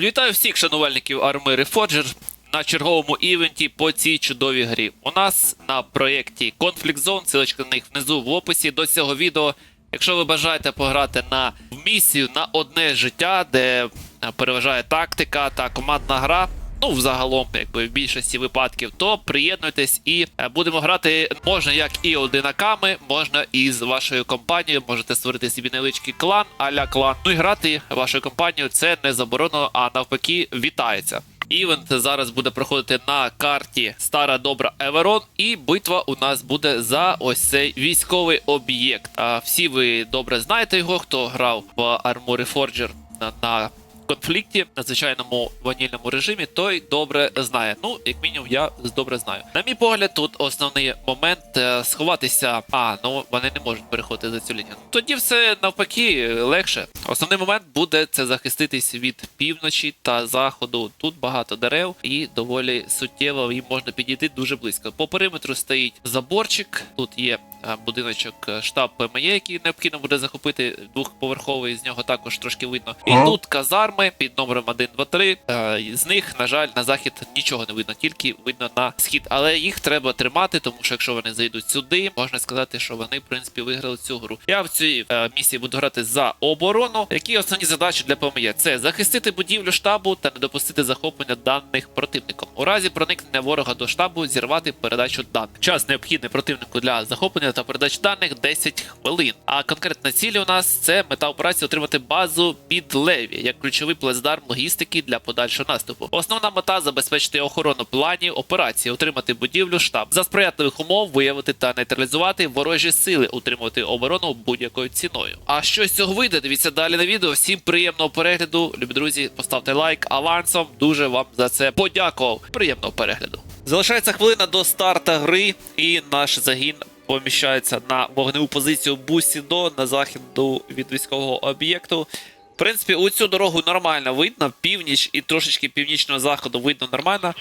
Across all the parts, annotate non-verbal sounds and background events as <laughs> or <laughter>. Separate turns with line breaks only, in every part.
Вітаю всіх шанувальників арми Reforger на черговому івенті по цій чудовій грі. У нас на проєкті Conflict Zone, силочка на них внизу в описі до цього відео. Якщо ви бажаєте пограти на місію на одне життя, де е, переважає тактика та командна гра. Ну, взагалом, якби в більшості випадків, то приєднуйтесь і е, будемо грати можна як і одинаками, можна і з вашою компанією. Можете створити собі невеличкий клан, аля клан. Ну і грати вашою компанією це не заборонено, а навпаки, вітається. Івент зараз буде проходити на карті Стара Добра Еверон, і битва у нас буде за ось цей військовий об'єкт. А всі ви добре знаєте його, хто грав в Armory Forger на, на конфлікті на звичайному ванільному режимі, той добре знає. Ну, як мінімум, я добре знаю. На мій погляд, тут основний момент е, сховатися. А, ну вони не можуть переходити за цю лінію. Тоді все навпаки легше. Основний момент буде це захиститись від півночі та заходу. Тут багато дерев і доволі суттєво їм можна підійти дуже близько. По периметру стоїть заборчик. Тут є е, будиночок е, штаб ПМЄ, який необхідно буде захопити двохповерховий. З нього також трошки видно. І тут казарми під номером 1, 2, 3. Е, З них, на жаль, на захід нічого не видно, тільки видно на схід. Але їх треба тримати, тому що якщо вони зайдуть сюди, можна сказати, що вони в принципі виграли цю гру. Я в цій е, місії буду грати за оборону. Які основні задачі для ПМЄ? Це захистити будівлю штабу та не допустити захоплення даних противником. У разі проникнення ворога до штабу зірвати передачу даних. Час необхідний противнику для захоплення та передачі даних 10 хвилин. А конкретна ціль у нас це мета операції отримати базу під леві як ключовий плацдарм логістики для подальшого наступу. Основна мета забезпечити охорону планів операції, отримати будівлю штаб за сприятливих умов, виявити та нейтралізувати ворожі сили, утримувати оборону будь-якою ціною. А що з цього вийде? Дивіться далі на відео. Всім приємного перегляду. Любі друзі, поставте лайк авансом. Дуже вам за це подякував. Приємного перегляду. Залишається хвилина до старта гри, і наш загін поміщається на вогневу позицію Бусідо на західу від військового об'єкту. В принципі, у цю дорогу нормально видно, північ і трошечки північного заходу видно нормально.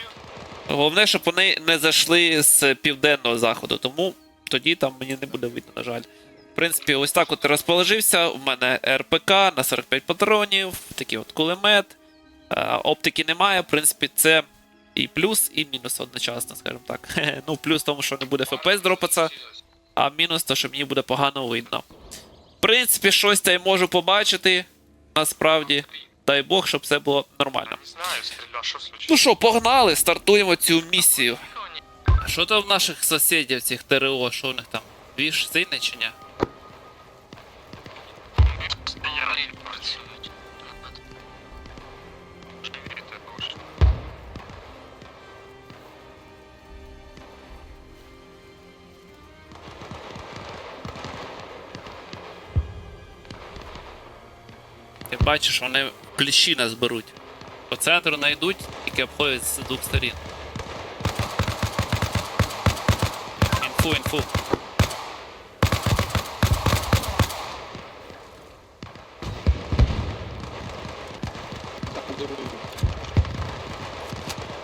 Головне, щоб вони не зайшли з південного заходу, тому тоді там мені не буде видно, на жаль. В принципі, ось так от розположився. У мене РПК на 45 патронів, такий от кулемет. Е, Оптики немає. В принципі, це і плюс, і мінус одночасно, скажімо так. <laughs> ну, плюс тому, що не буде ФПС дропатися, а мінус то, що мені буде погано видно. В принципі, щось я можу побачити. Насправді, дай Бог, щоб все було нормально. Ну що, погнали, стартуємо цю місію. Що там в наших сусідів, цих ТРО, що у них там? Дві ж сини чи ні? Бачиш, вони кліщі нас беруть. По центру найдуть, тільки обходять з двох сторін. Інфу, інфу.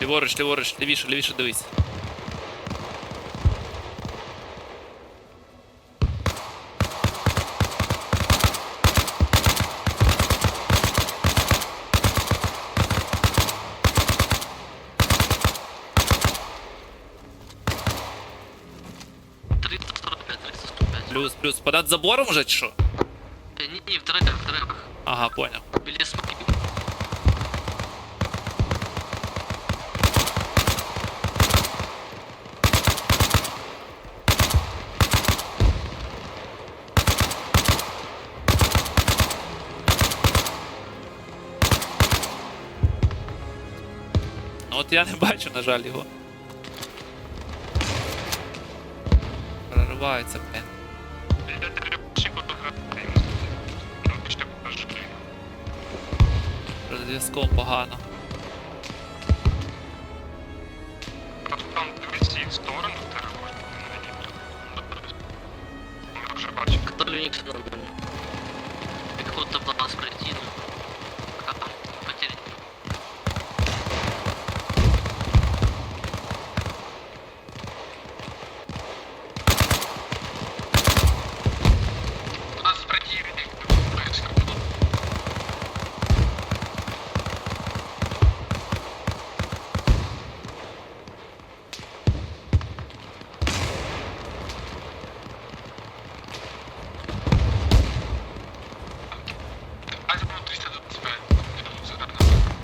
Ліворуч, ліворуч, лівіше, лівіше дивись. Плюс, плюс. Понад забором вже чи що?
Ні, ні, в деревах, в деревах.
Ага, понял.
Біля смоків.
Ну от я не бачу, на жаль, його. Проривається, блін. Зв'язком погано.
Там дивіться в сторону, ти можеш бути на. Ми вже бачимо.
Уникс на мене. Пехота по нас пройти, ну. Пока потерять.
У нас противник.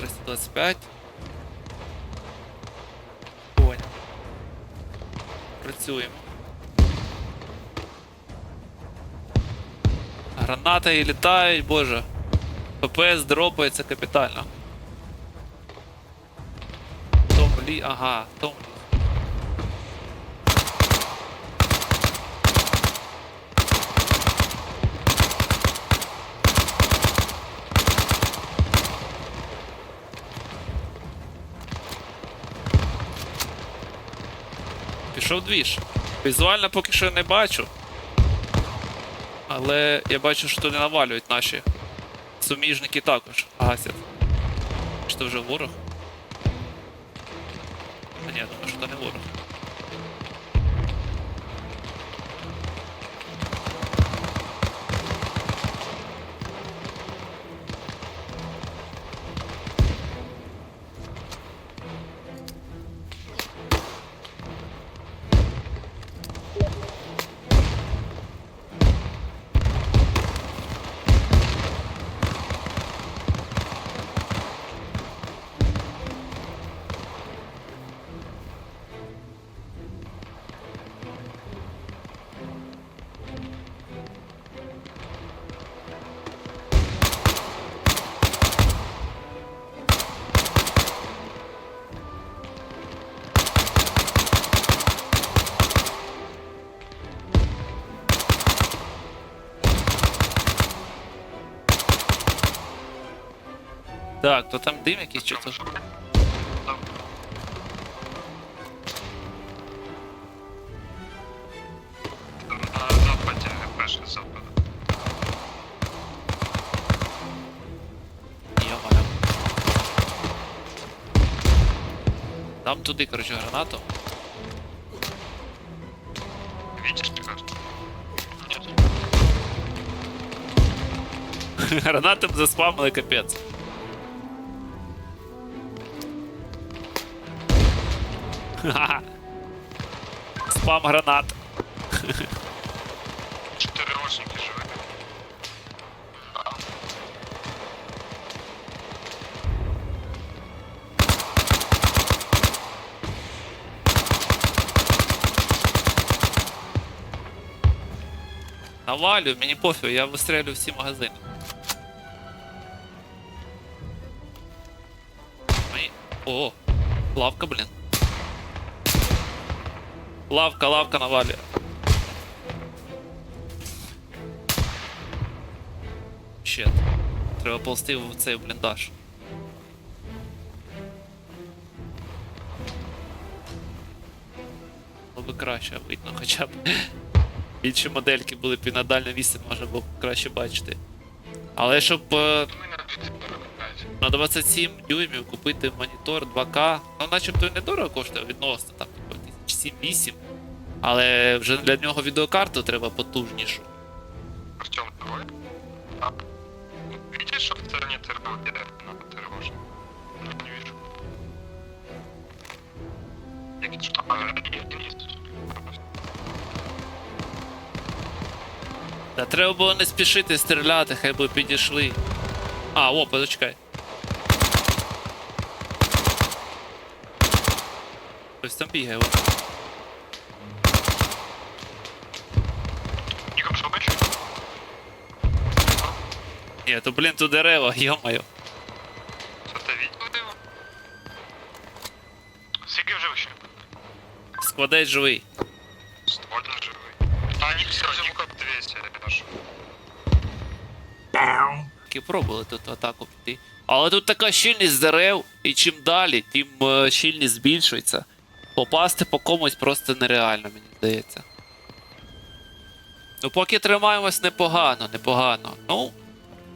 325. Понял. Працюємо. Гранати літають, боже. ППС дропається капітально. Том лі. Ага, Том Пішов двіж. Візуально поки що не бачу. Але я бачу, що туди навалюють наші суміжники також гасять. Чи то вже ворог? А ні, я думаю, що це не ворог. Так, то там дим якийсь чи.
Там на западі, перше запад.
Йомаю. Дам туди, коротше, гранату.
Видиш, кажуть? Ні.
Гранатом заспамили капець. <laughs> Спам гранат.
Чотири очники живі.
Навалю, мені пофіг, я вистрелю всі магазини. Мені... О, лавка, блін. Лавка, лавка навалює. Щет. Треба ползти в цей бліндаж. Було би краще видно хоча б. Інші модельки були б і на дальнє місце можна було краще бачити. Але щоб е,
на
27 дюймів купити монітор 2К, ну начебто і недорого коштує відносно, там 7-8. Але вже для нього відеокарту треба потужнішу.
Артем, давай. А, видишь, что в стороне ТРО на ТРО? Не вижу. Я вижу, что а, есть.
Та треба було не спішити стріляти, хай би підійшли. А, о, почекай. Хтось там бігає. о.
Игорь, что бачишь?
Ні, то блін, тут дерева, йомаю.
Что-то видел его? Сиги уже вообще.
Складай живий.
Ствольно живый. А, они все, как 200, Леш.
Таки пробували тут атаку піти. Але тут така щільність дерев, і чим далі, тим е, щільність збільшується. Попасти по комусь просто нереально, мені здається. Ну, поки тримаємось непогано, непогано. Ну.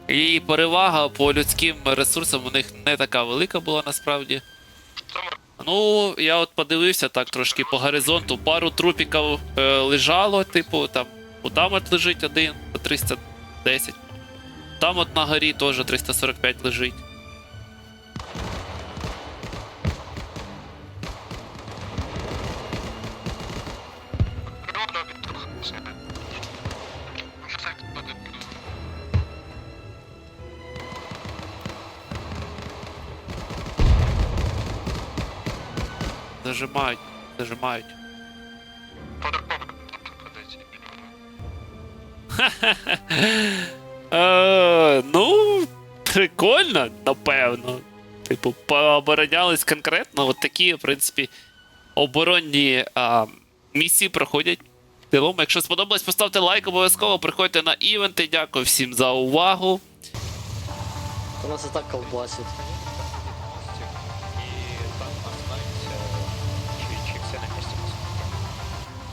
І перевага по людським ресурсам у них не така велика була насправді. Ну, я от подивився так трошки по горизонту. Пару трупіків е, лежало, типу, там, от лежить один, 310. Там от на горі теж 345 лежить.
Подорково подойти.
Е, <laughs> ну, прикольно, напевно. Типу, пооборонялись конкретно. От такі, в принципі, оборонні а, місії проходять. В цілому, якщо сподобалось, поставте лайк, обов'язково приходьте на івенти. Дякую всім за увагу.
У нас и так колбасит.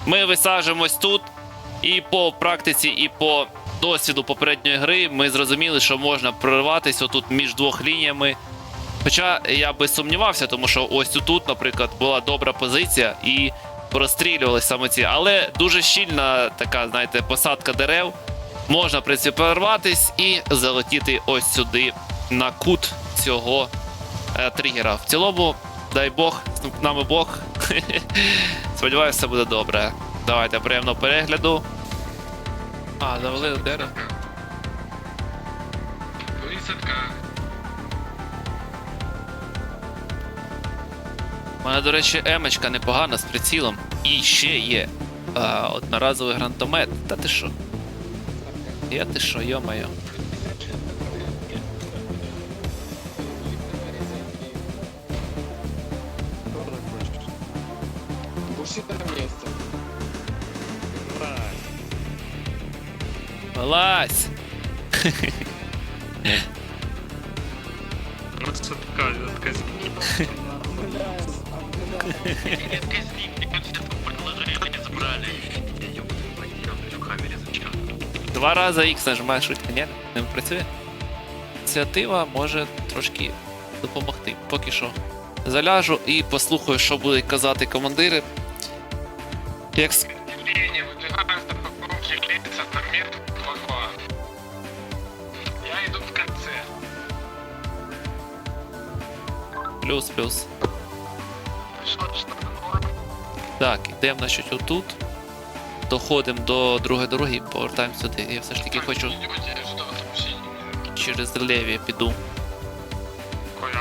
Ми висаджуємось тут, і по практиці, і по досвіду попередньої гри ми зрозуміли, що можна прориватися отут між двох лініями. Хоча я би сумнівався, тому що ось тут, наприклад, була добра позиція і прострілювалися саме ці. Але дуже щільна така, знаєте, посадка дерев. Можна, в принципі, прорватись і залетіти ось сюди на кут цього е, тригера. В цілому, дай Бог, з нами Бог. <laughs> Сподіваюся, все буде добре. Давайте приємного перегляду. А, завалили дерево. У мене, до речі, емочка непогана з прицілом. І ще є а, одноразовий гранатомет. Та ти що? Я ти що, йо-моє.
Камере зачем?
Два рази X нажимаєш швидко, ні? Не працює? Ініціатива може трошки допомогти. Поки що заляжу і послухаю, що будуть казати командири. Як
что такое?
Так, йдемо значить отут. Доходимо до другої дороги і повертаємо сюди. Я все ж таки хочу через леві піду.
Какой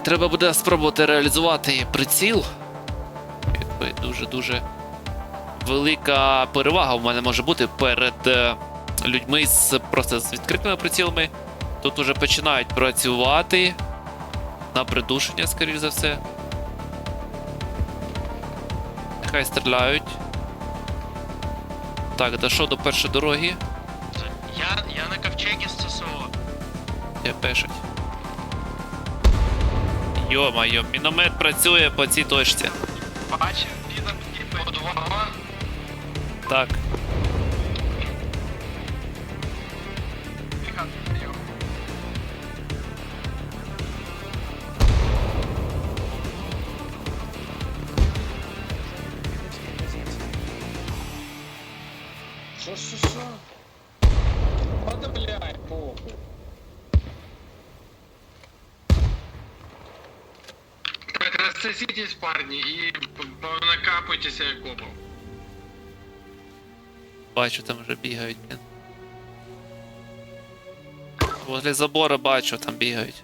треба буде спробувати реалізувати приціл. Якби дуже-дуже велика перевага в мене може бути перед е, людьми з просто з відкритими прицілами. Тут уже починають працювати на придушення, скоріш за все. Нехай стріляють. Так, дійшов до першої дороги.
Я, я на ковчеге с ЦСО.
Я пешуть. Йо-майо, міномет працює по цій точці.
Бачив, підом по два.
Так.
Парни, и накапайтесь окопов.
Бачу, там вже бігають, блін. Возле забора бачу, там бігають.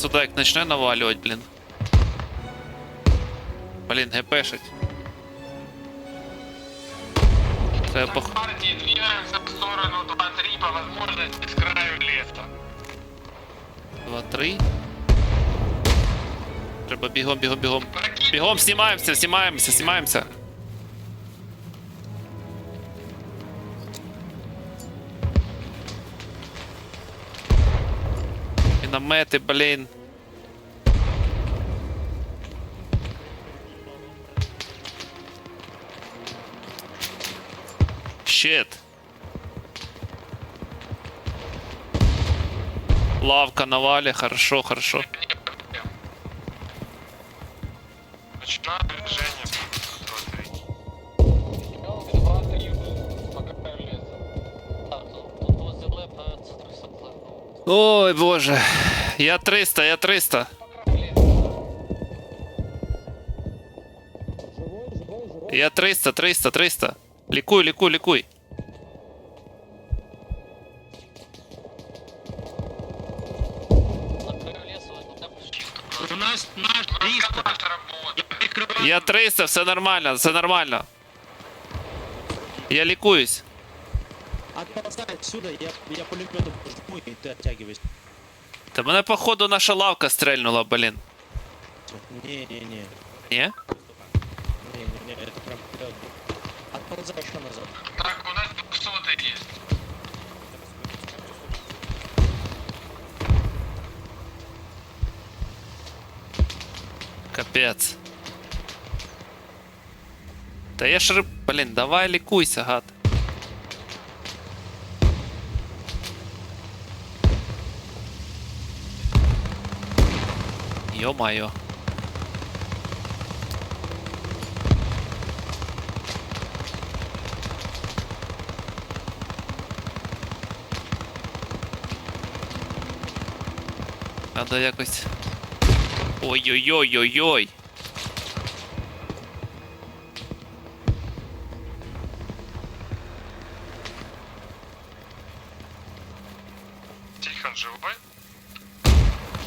Зараз сюди як почне навалювати, блін. Блін, гепешить. Треба пох...
Парни, двигаемся в сторону 2-3 по возможности с краю леса.
Два, три. Треба бігом, бігом, бігом. Бігом знімаємося, знімаємося, знімаємося. предметы, блин. Щит. Лавка на вале, хорошо, хорошо. Ой, боже. Я 300, я 300.
По краю леса.
Я 300, 300, 300. Лікуй, лікуй, лікуй.
На краю лесу возле лепа
У нас наш 300. Я прикрываю.
Я 300, все нормально, все нормально. Я лікуюсь.
Отползай отсюда, я, я пулеметом жму, и ты оттягивайся.
Та мене походу наша лавка стрельнула, блін.
Не-не-не.
Ні?
Не-не-не, это прям вперед. Отползай еще назад.
Так, у нас 200 есть.
Капець. Та я ж риб... Блін, давай лікуйся, гад. Йо-майо. Надо якось. Ой-ой-ой-ой-ой.
Тихон живой?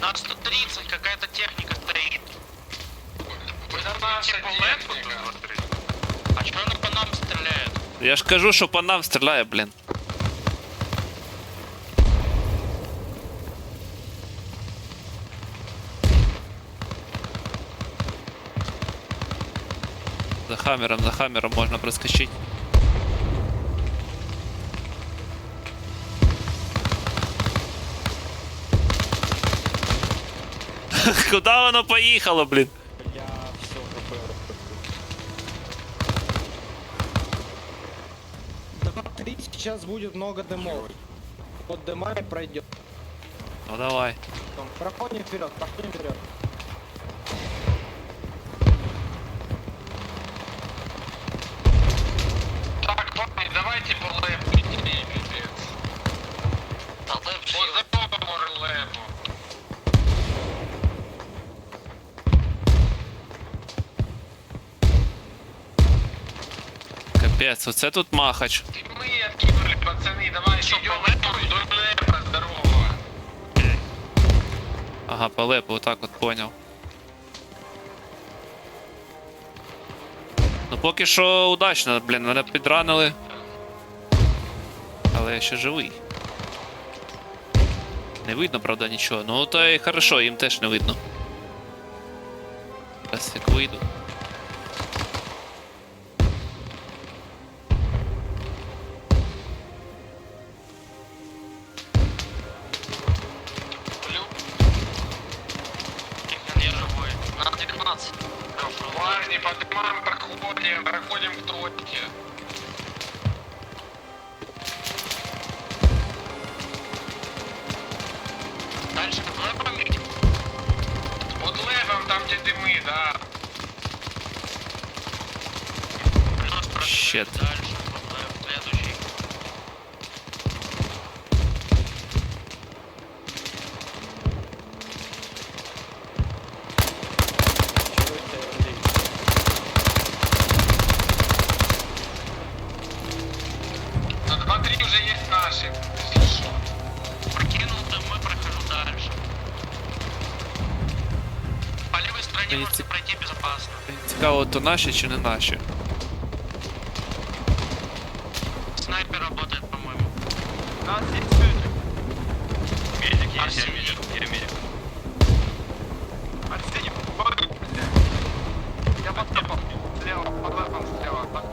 На 130 какая-то техника стоит.
Вы наша техника.
А что она по нам стреляет?
Я ж кажу, що по нам стріляє, блін. За хамером, за хамером можна проскочити. <laughs> Куди воно поїхало, блін?
Я все ХП
Два, три, сейчас будет много дымов. Вот дыма и пройдет.
Ну давай.
Проходим вперед, проходим вперед.
Так, парни, давайте по
Капець, оце тут махач.
Мы откинули, пацаны, давай еще по лэпу вдоль лэпа, здорово.
Ага, по лепу, отак от поняв. Ну поки що удачно, блін, мене підранили. Але я ще живий. Не видно, правда, нічого. Ну то й хорошо, їм теж не видно. Зараз як вийду. То наші чи не наші?
Снайпер работает, по-моему.
Нас есть люди.
Медик, я медик. Я медик.
Арсений, подруг, Я под лэпом. Слева, под лэпом слева. Так.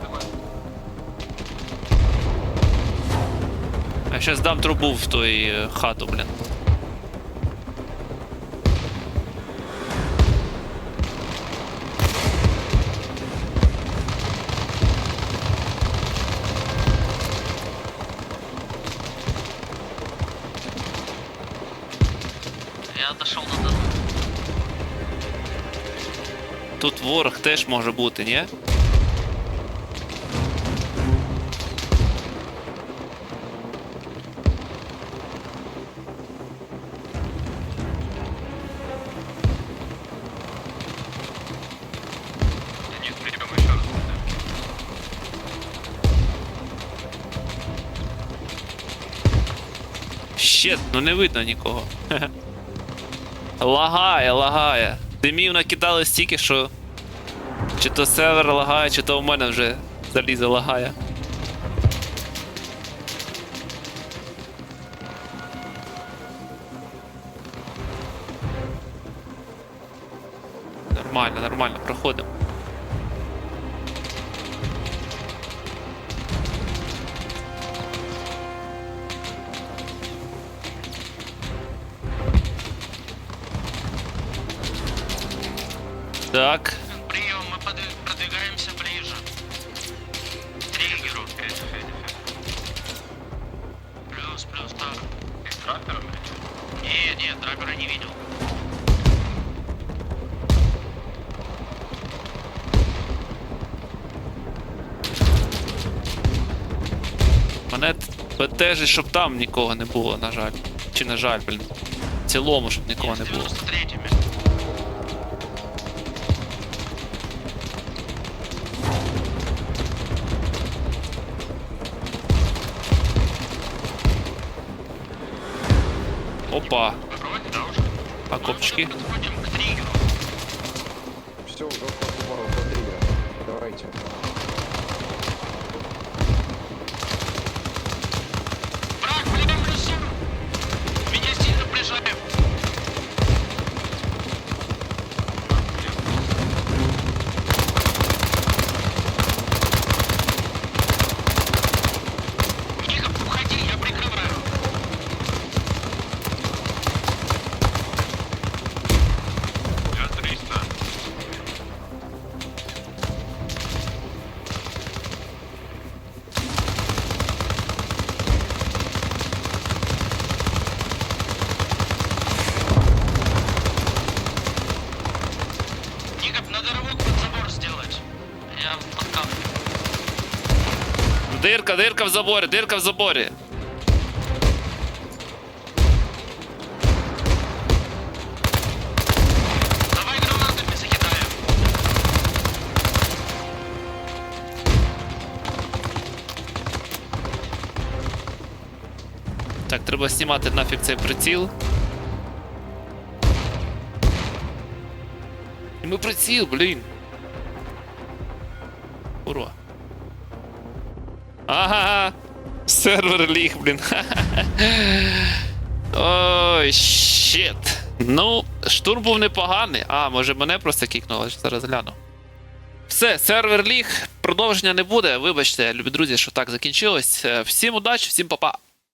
Я щас дам трубу в той е, хату, блін. Тут ворог теж може бути, ні? Щет, ну не видно нікого. <laughs> Лагає, лагає. Димів накидали стільки, що. Чи то сервер лагає, чи то у мене вже залізо лагає.
Ты блядь? Не,
Нет, нет, драгера не видел.
Мене бентежить, щоб там нікого не було, на жаль. Чи на жаль, блін. В цілому, щоб нікого не було.
93-ми.
Опа,
А проводите,
Дирка, в заборі, дирка в заборі.
Давай гранатами закидаем.
Так, треба знімати нафіг цей приціл. І ми приціл, блін. Сервер ліг, блін. Ой, щит. Ну, штурм був непоганий. А, може мене просто кікнуло, зараз гляну. Все, сервер ліг, продовження не буде. Вибачте, любі друзі, що так закінчилось. Всім удачі, всім па-па.